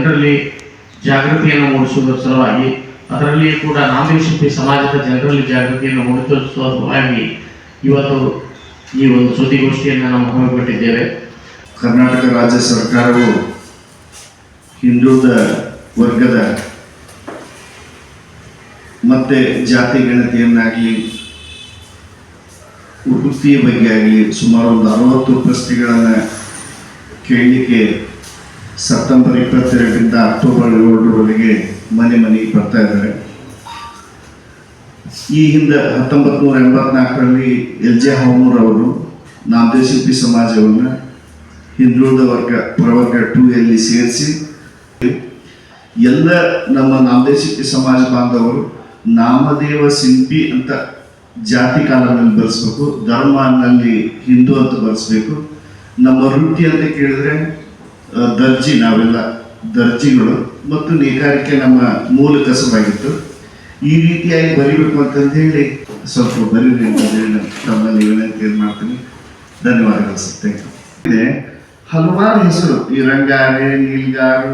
ಜನರಲ್ಲಿ ಜಾಗೃತಿಯನ್ನು ಮೂಡಿಸುವುದರ ಸಲುವಾಗಿ ಅದರಲ್ಲಿ ಕೂಡ ನಾಮದೇಶಿ ಸಮಾಜದ ಜನರಲ್ಲಿ ಜಾಗೃತಿಯನ್ನು ಮೂಡಿಸುವ ಸಲುವಾಗಿ ಇವತ್ತು ಈ ಒಂದು ಸುದ್ದಿಗೋಷ್ಠಿಯನ್ನು ನಾವು ಹಮ್ಮಿಕೊಂಡಿದ್ದೇವೆ. ಕರ್ನಾಟಕ ರಾಜ್ಯ ಸರ್ಕಾರವು ಹಿಂದುಳಿದ ವರ್ಗದ ಮತ್ತೆ ಜಾತಿ ಗಣತಿಯನ್ನಾಗಲಿ ವೃತ್ತಿಯ ಬಗ್ಗೆ ಆಗಲಿ ಸುಮಾರು ಒಂದು ಅರವತ್ತು ಪ್ರಶ್ನೆಗಳನ್ನು ಕೇಳಲಿಕ್ಕೆ ಸೆಪ್ಟೆಂಬರ್ ಇಪ್ಪತ್ತೆರಡರಿಂದ ಅಕ್ಟೋಬರ್ ಏಳರವರೆಗೆ ಮನೆ ಮನೆಗೆ ಬರ್ತಾ ಇದ್ದಾರೆ. ಈ ಹಿಂದೆ ಹತ್ತೊಂಬತ್ತು ನೂರ ಎಂಬತ್ನಾಲ್ಕರಲ್ಲಿ ಎಲ್ ಜೆ ಹೋಮೂರ್ ಅವರು ನಾಮದೇಶಿಲ್ಪಿ ಸಮಾಜವನ್ನು ಹಿಂದುಳಿದ ವರ್ಗ, ಪ್ರವರ್ಗ ಟೂ ಎಲ್ಲಿ ಸೇರಿಸಿ, ಎಲ್ಲ ನಮ್ಮ ನಾಮದೇಶಿಕ ಸಮಾಜ ಬಾಂಧವರು ನಾಮದೇವ ಸಿಂಪಿ ಅಂತ ಜಾತಿ ಕಾಲದಲ್ಲಿ ಬರೆಸ್ಬೇಕು ಧರ್ಮನಲ್ಲಿ ಹಿಂದೂ ಅಂತ ಬರೆಸ್ಬೇಕು. ನಮ್ಮ ವೃತ್ತಿ ಅಂತ ಕೇಳಿದ್ರೆ ದರ್ಜಿ ನಾವೆಲ್ಲ ದರ್ಜಿಗಳು ಮತ್ತು ನೇಕಾರಿಕೆ ನಮ್ಮ ಮೂಲ ಕಸವಾಗಿತ್ತು ಈ ರೀತಿಯಾಗಿ ಬರಿಬೇಕು ಅಂತಂದು ಹೇಳಿ ಸ್ವಲ್ಪ ಬರೀರಿ ಅಂತ ಹೇಳಿ ತಮ್ಮಲ್ಲಿ ವಿನಂತಿ ಮಾಡ್ತೀನಿ. ಧನ್ಯವಾದಗಳು ಸರ್. ಥ್ಯಾಂಕ್ ಯು ಇದೆ ಹಲವಾರು ಹೆಸರು. ಈ ರಂಗಾರೆ ನೀಲ್ಗಾರು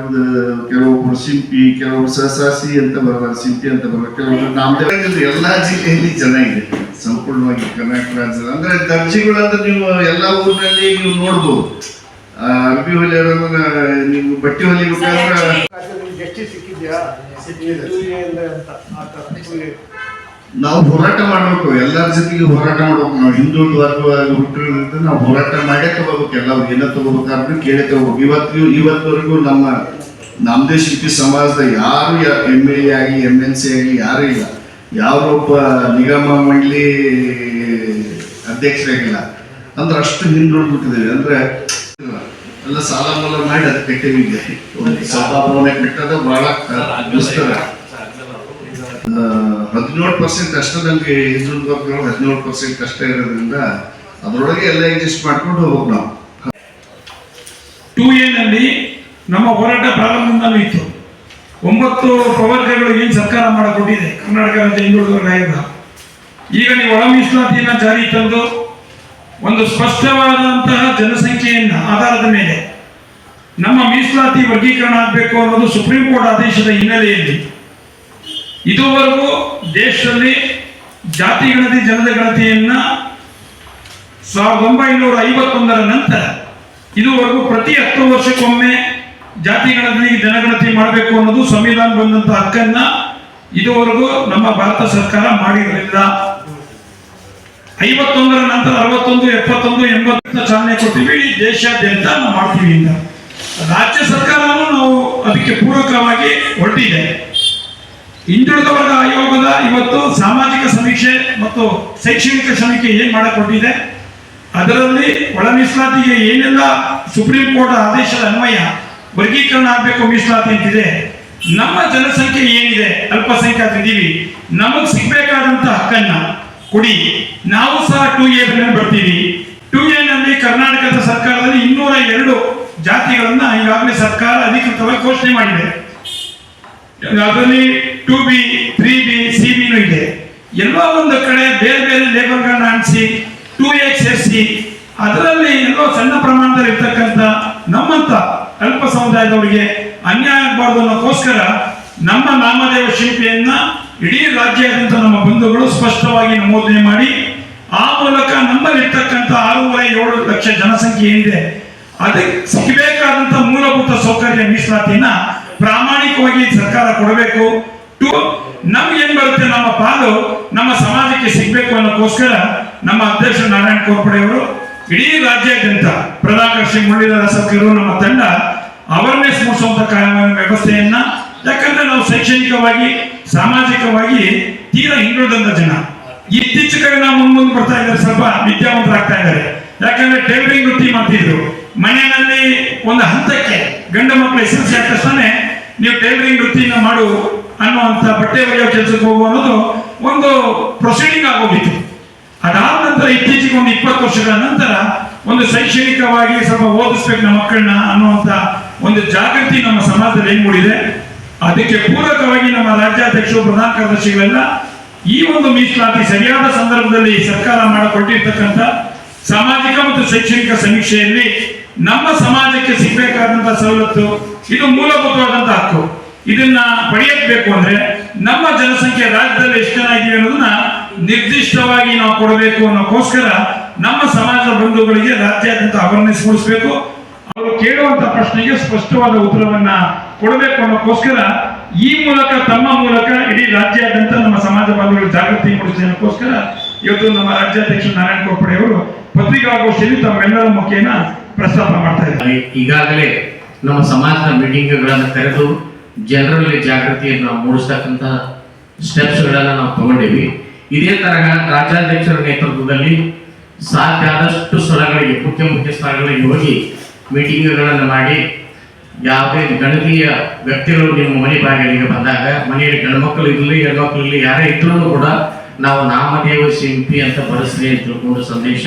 ಕೆಲವೊಬ್ಬರು ಸಿಂಪಿ ಕೆಲವೊಬ್ರು ಸಹಸಾಸಿ ಅಂತ ಬರ್ತಾರೆ ಸಿಂಪಿ ಅಂತ ಬರ್ತಾರೆ ಕೆಲವೊಬ್ರು ನಾಮದೇವ ಎಲ್ಲಾ ಜಿಲ್ಲೆಯಲ್ಲಿ ಜನ ಇದೆ ಸಂಪೂರ್ಣವಾಗಿ ಕರ್ನಾಟಕ ರಾಜ್ಯದ ಅಂದ್ರೆ ದರ್ಜಿಗಳಂದ್ರೆ ನೀವು ಎಲ್ಲಾ ಊರಿನಲ್ಲಿ ನೀವು ನೋಡ್ಬೋದು. ಅರ್ಬಿ ಹೊಲಿಯೋದನ್ನ ನೀವು ಬಟ್ಟೆ ಹೊಲಿಬೇಕಾದ್ರೆ ಸಿಕ್ಕಿದ್ಯಾ? ನಾವು ಹೋರಾಟ ಮಾಡ್ಬೇಕು. ಎಲ್ಲರ ಜೊತೆಗೆ ಹೋರಾಟ ಮಾಡ್ಬೇಕು. ನಾವು ಹಿಂದೂ ವರ್ಗವಾಗಿ ಹುಟ್ಟಿರೋದ್ರಿಂದ ನಾವು ಹೋರಾಟ ಮಾಡೇ ತಗೋಬೇಕು. ಎಲ್ಲ ಏನ ತಗೋಬೇಕಾದ್ರೆ ಕೇಳೇ ತಗೋಬೇಕು. ಇವತ್ತು ಇವತ್ತವರೆಗೂ ನಮ್ಮ ನಮ್ಮದೇ ಶಿಲ್ಪಿ ಸಮಾಜದ ಯಾರು ಎಂ ಎಲ್ ಎ ಆಗಿ ಎಂ ಎಲ್ ಸಿ ಆಗಿ ಯಾರು ಇಲ್ಲ. ಯಾರೊಬ್ಬ ನಿಗಮ ಮಂಡಳಿ ಅಧ್ಯಕ್ಷರಾಗಿಲ್ಲ. ಅಂದ್ರೆ ಅಷ್ಟು ಬಿಟ್ಟಿದೆ ಅಂದ್ರೆ ಎಲ್ಲ ಸಾಲ ಮೂಲ ಮಾಡಿ ಅದು ಕಟ್ಟಿವಿಗೆ ಸಾಲ ಕೆಟ್ಟದ ಬಹಳ ಹದಿನೇಳು ಪರ್ಸೆಂಟ್ ಅಷ್ಟೇ ನಮಗೆ ಹಿಂದುಳಿದ ವರ್ಗಗಳು ಹದಿನೇಳು ಪರ್ಸೆಂಟ್ ಅಷ್ಟೇ ಇರೋದ್ರಿಂದ ಅದರೊಳಗೆ ಎಲ್ಲ ಅಡ್ಜಸ್ಟ್ ಮಾಡ್ಕೊಂಡು ಹೋಗ್ ನಾವು. ಟೂ ನಲ್ಲಿ ನಮ್ಮ ಹೋರಾಟ ಪ್ರಾರಂಭದಿಂದಲೂ ಇತ್ತು. ಒಂಬತ್ತು ಪ್ರವರ್ಗಗಳು ಏನು ಸರ್ಕಾರ ಮಾಡಿಕೊಟ್ಟಿದೆ? ಕರ್ನಾಟಕ ರಾಜ್ಯ ಹಿಂದುಳಿದ ವರ್ಗ ಆಯೋಗ. ಈಗ ನೀವು ಒಳ ಮೀಸಲಾತಿಯನ್ನು ಜಾರಿ ತಂದು ಒಂದು ಸ್ಪಷ್ಟವಾದಂತಹ ಜನಸಂಖ್ಯೆಯನ್ನ ಆಧಾರದ ಮೇಲೆ ನಮ್ಮ ಮೀಸಲಾತಿ ವರ್ಗೀಕರಣ ಆಗಬೇಕು ಅನ್ನೋದು ಸುಪ್ರೀಂ ಕೋರ್ಟ್ ಆದೇಶದ ಹಿನ್ನೆಲೆಯಲ್ಲಿ ಇದುವರೆಗೂ ದೇಶದಲ್ಲಿ ಜಾತಿ ಗಣತಿ, ಜನದ ಗಣತಿಯನ್ನ ಸಾವಿರದ ಒಂಬೈನೂರ ಐವತ್ತೊಂದರ ನಂತರ ಇದುವರೆಗೂ ಪ್ರತಿ ಹತ್ತು ವರ್ಷಕ್ಕೊಮ್ಮೆ ಜಾತಿ ಗಣತಿ ಜನಗಣತಿ ಮಾಡಬೇಕು ಅನ್ನೋದು ಸಂವಿಧಾನ ಬಂದಂಥ ಹಕ್ಕನ್ನ ಇದುವರೆಗೂ ನಮ್ಮ ಭಾರತ ಸರ್ಕಾರ ಮಾಡಿರಲಿಲ್ಲ. ಐವತ್ತೊಂದರ ನಂತರ ಅರವತ್ತೊಂದು, ಎಪ್ಪತ್ತೊಂದು ಎಂಬತ್ತ ಚಾಲನೆ ಕೊಡ್ತೀವಿ ಇಡೀ ದೇಶಾದ್ಯಂತ ನಾವು ಮಾಡ್ತೀವಿ ಅಂತ. ರಾಜ್ಯ ಸರ್ಕಾರನೂ ನಾವು ಅದಕ್ಕೆ ಪೂರಕವಾಗಿ ಹೊರಟಿದೆ. ಹಿಂದುಳಿದ ವರ್ಗ ಆಯೋಗದ ಇವತ್ತು ಸಾಮಾಜಿಕ ಸಮೀಕ್ಷೆ ಮತ್ತು ಶೈಕ್ಷಣಿಕ ಸಮೀಕ್ಷೆ ಏನು ಮಾಡಿಕೊಂಡಿದೆ ಅದರಲ್ಲಿ ಒಳ ಮೀಸಲಾತಿಗೆ ಏನೆಲ್ಲ ಸುಪ್ರೀಂ ಕೋರ್ಟ್ ಆದೇಶದ ಅನ್ವಯ, ವರ್ಗೀಕರಣ ಆಗಬೇಕು ಮೀಸಲಾತಿ ಅಂತಿದೆ. ನಮ್ಮ ಜನಸಂಖ್ಯೆ ಏನಿದೆ? ಅಲ್ಪಸಂಖ್ಯಾತರಿದ್ದೀವಿ. ನಮಗೆ ಸಿಗಬೇಕಾದಂಥ ಹಕ್ಕನ್ನ ಕೊಡಿ. ನಾವು ಸಹ ಟೂ ಎ ಬರ್ತೀವಿ. ಟೂ ಎ ನಲ್ಲಿ ಕರ್ನಾಟಕದ ಸರ್ಕಾರದಲ್ಲಿ ಇನ್ನೂರ ಎರಡು ಜಾತಿಗಳನ್ನ ಈಗಾಗಲೇ ಸರ್ಕಾರ ಅಧಿಕೃತವಾಗಿ ಘೋಷಣೆ ಮಾಡಿದೆ. ಅದರಲ್ಲಿ two B three B C ಬಿನೂ ಇದೆ. ಎಲ್ಲ ಒಂದು ಕಡೆ ಬೇರೆ ಬೇರೆ ಲೇಬರ್ಗಳನ್ನ ಆಣಿಸಿ ಟೂ ಎ ಸೇರಿಸಿ, ಅದರಲ್ಲಿ ಎಲ್ಲೋ ಸಣ್ಣ ಪ್ರಮಾಣದಲ್ಲಿ ಇರ್ತಕ್ಕಂಥ ನಮ್ಮಂತ ಅಲ್ಪ ಸಮುದಾಯದವರಿಗೆ ಅನ್ಯಾಯ ಆಗಬಾರ್ದು ಅನ್ನೋಕ್ಕೋಸ್ಕರ ನಮ್ಮ ನಾಮದೇವ ಶಿಲ್ಪಿಯನ್ನ ಇಡೀ ರಾಜ್ಯಾದ್ಯಂತ ನಮ್ಮ ಬಂಧುಗಳು ಸ್ಪಷ್ಟವಾಗಿ ನಮೂದನೆ ಮಾಡಿ, ಆ ಮೂಲಕ ನಮ್ಮಲ್ಲಿರ್ತಕ್ಕಂಥ ಆರೂವರೆ ಏಳು ಲಕ್ಷ ಜನಸಂಖ್ಯೆ ಏನಿದೆ ಅದಕ್ಕೆ ಸಿಗಬೇಕಾದಂತ ಮೂಲಭೂತ ಸೌಕರ್ಯ ಮೀಸಲಾತಿಯನ್ನ ಪ್ರಾಮಾಣಿಕವಾಗಿ ಸರ್ಕಾರ ಕೊಡಬೇಕು. ಟು ನಮ್ಗೆ ಏನ್ ಬರುತ್ತೆ? ನಮ್ಮ ಪಾಲು ನಮ್ಮ ಸಮಾಜಕ್ಕೆ ಸಿಗ್ಬೇಕು ಅನ್ನೋಕ್ಕೋಸ್ಕರ ನಮ್ಮ ಅಧ್ಯಕ್ಷ ನಾರಾಯಣ ಕೋರ್ಪಡೆ ಅವರು ಇಡೀ ರಾಜ್ಯಾದ್ಯಂತ ಪ್ರಧಾನ ಮುರಳೀಧರ ಸೌಕರ್ಯರು ನಮ್ಮ ತಂಡ ಅವೇರ್ನೆಸ್ ಮೂಡಿಸುವಂತ ವ್ಯವಸ್ಥೆಯನ್ನ ಯಾಕಂದ್ರೆ ಶೈಕ್ಷಣಿಕವಾಗಿ, ಸಾಮಾಜಿಕವಾಗಿ ತೀರಾ ಹಿಂದುಳಿದಂತ ಜನ. ಇತ್ತೀಚೆಗೆ ನಾವು ಮುಂದೆ ಬರ್ತಾ ಇದ್ದಾರೆ, ಸ್ವಲ್ಪ ವಿದ್ಯಾವಂತರಾಗ್ತಾ ಇದ್ದಾರೆ. ಯಾಕಂದ್ರೆ ಟೈಲರಿಂಗ್ ವೃತ್ತಿ ಮಾಡ್ತಿದ್ರು ಮನೆಯಲ್ಲಿ ಒಂದು ಹಂತಕ್ಕೆ ಗಂಡ ಮಕ್ಕಳು ಎಸ್ ಎಲ್ ಸಿ ನೀವು ಟೈಲರಿಂಗ್ ವೃತ್ತಿನ ಮಾಡು ಅನ್ನುವಂತ ಬಟ್ಟೆ ಒಗೆಯೋ ಕೆಲಸಕ್ಕೆ ಹೋಗುವ ಅನ್ನೋದು ಒಂದು ಪ್ರೊಸೀಡಿಂಗ್ ಆಗೋಗಿತ್ತು. ಅದಾದ ನಂತರ ಇತ್ತೀಚೆಗೆ ಒಂದು ಇಪ್ಪತ್ತು ವರ್ಷಗಳ ನಂತರ ಒಂದು ಶೈಕ್ಷಣಿಕವಾಗಿ ಸ್ವಲ್ಪ ಓದಿಸ್ಬೇಕು ನಮ್ಮ ಮಕ್ಕಳನ್ನ ಅನ್ನುವಂತ ಒಂದು ಜಾಗೃತಿ ನಮ್ಮ ಸಮಾಜದಲ್ಲಿ ಹೆಂಗ್ ಮೂಡಿದೆ. ಅದಕ್ಕೆ ಪೂರಕವಾಗಿ ನಮ್ಮ ರಾಜ್ಯಾಧ್ಯಕ್ಷರು, ಪ್ರಧಾನ ಕಾರ್ಯದರ್ಶಿಗಳೆಲ್ಲ ಈ ಒಂದು ಮೀಸಲಾತಿ ಸರಿಯಾದ ಸಂದರ್ಭದಲ್ಲಿ ಸರ್ಕಾರ ಮಾಡಿಕೊಟ್ಟಿರ್ತಕ್ಕಂಥ ಸಾಮಾಜಿಕ ಮತ್ತು ಶೈಕ್ಷಣಿಕ ಸಮೀಕ್ಷೆಯಲ್ಲಿ ನಮ್ಮ ಸಮಾಜಕ್ಕೆ ಸಿಗಬೇಕಾದಂತಹ ಸವಲತ್ತು, ಇದು ಮೂಲಭೂತವಾದಂತಹ ಹಕ್ಕು. ಇದನ್ನ ಪಡೆಯಬೇಕು ಅಂದ್ರೆ ನಮ್ಮ ಜನಸಂಖ್ಯೆ ರಾಜ್ಯದಲ್ಲಿ ಎಷ್ಟು ಜನ ಇದೀವಿ ಅನ್ನೋದನ್ನ ನಿರ್ದಿಷ್ಟವಾಗಿ ನಾವು ಕೊಡಬೇಕು ಅನ್ನೋಕ್ಕೋಸ್ಕರ ನಮ್ಮ ಸಮಾಜ ಬಂಧುಗಳಿಗೆ ರಾಜ್ಯಾದ್ಯಂತ ಅವೇರ್ನೆಸ್ ಮೂಡಿಸಬೇಕು. ಅವರು ಕೇಳುವಂತ ಪ್ರಶ್ನೆಗೆ ಸ್ಪಷ್ಟವಾದ ಉತ್ತರವನ್ನ ಕೊಡಬೇಕು ಅನ್ನೋಕ್ಕೋಸ್ಕರ ಈ ಮೂಲಕ ತಮ್ಮ ಮೂಲಕ ಇಡೀ ರಾಜ್ಯಾದ್ಯಂತ ನಮ್ಮ ಸಮಾಜ ಬಾಂಧವರಿಗೆ ಜಾಗೃತಿ ಮೂಡಿಸೋದಕ್ಕೋಸ್ಕರ ಇವತ್ತು ನಮ್ಮ ರಾಜ್ಯಾಧ್ಯಕ್ಷ ನಾರಾಯಣ ಕೋಪಡೆ ಅವರು ಪತ್ರಿಕಾಗೋಷ್ಠಿಯಲ್ಲಿ ತಮ್ಮೆಲ್ಲರ ಮುಖೇನ ಪ್ರಸ್ತಾಪ ಮಾಡ್ತಾ ಇದ್ದಾರೆ. ಈಗಾಗಲೇ ನಮ್ಮ ಸಮಾಜದ ಮೀಟಿಂಗ್ಗಳನ್ನು ಕರೆದು ಜನರಲ್ಲಿ ಜಾಗೃತಿಯನ್ನು ಮೂಡಿಸ್ತಕ್ಕಂಥ ಸ್ಟೆಪ್ಸ್ಗಳನ್ನು ನಾವು ತಗೊಂಡಿವಿ. ಇದೇ ತರಹ ರಾಜ್ಯಾಧ್ಯಕ್ಷರ ನೇತೃತ್ವದಲ್ಲಿ ಸಾಧ್ಯ ಆದಷ್ಟು ಸ್ಥಳಗಳಿಗೆ, ಮುಖ್ಯ ಮುಖ್ಯ ಸ್ಥಳಗಳಿಗೆ ಹೋಗಿ ಮೀಟಿಂಗ್ಗಳನ್ನು ಮಾಡಿ ಯಾವುದೇ ಗಣಕೀಯ ವ್ಯಕ್ತಿಗಳು ನಿಮ್ಮ ಮನೆ ಬಾಗಿಲಿಗೆ ಬಂದಾಗ, ಮನೆಯಲ್ಲಿ ಗಂಡು ಮಕ್ಕಳು ಇರಲಿ ಹೆಣ್ಮಕ್ಳು ಇರಲಿ, ಯಾರೇ ಇದ್ರೂ ಕೂಡ ನಾವು ನಾಮದೇವ ಸಿಂಪಿ ಅಂತ ಬರೆಸಿದೆ ಅಂತ ತಿಳ್ಕೊಂಡು ಸಂದೇಶ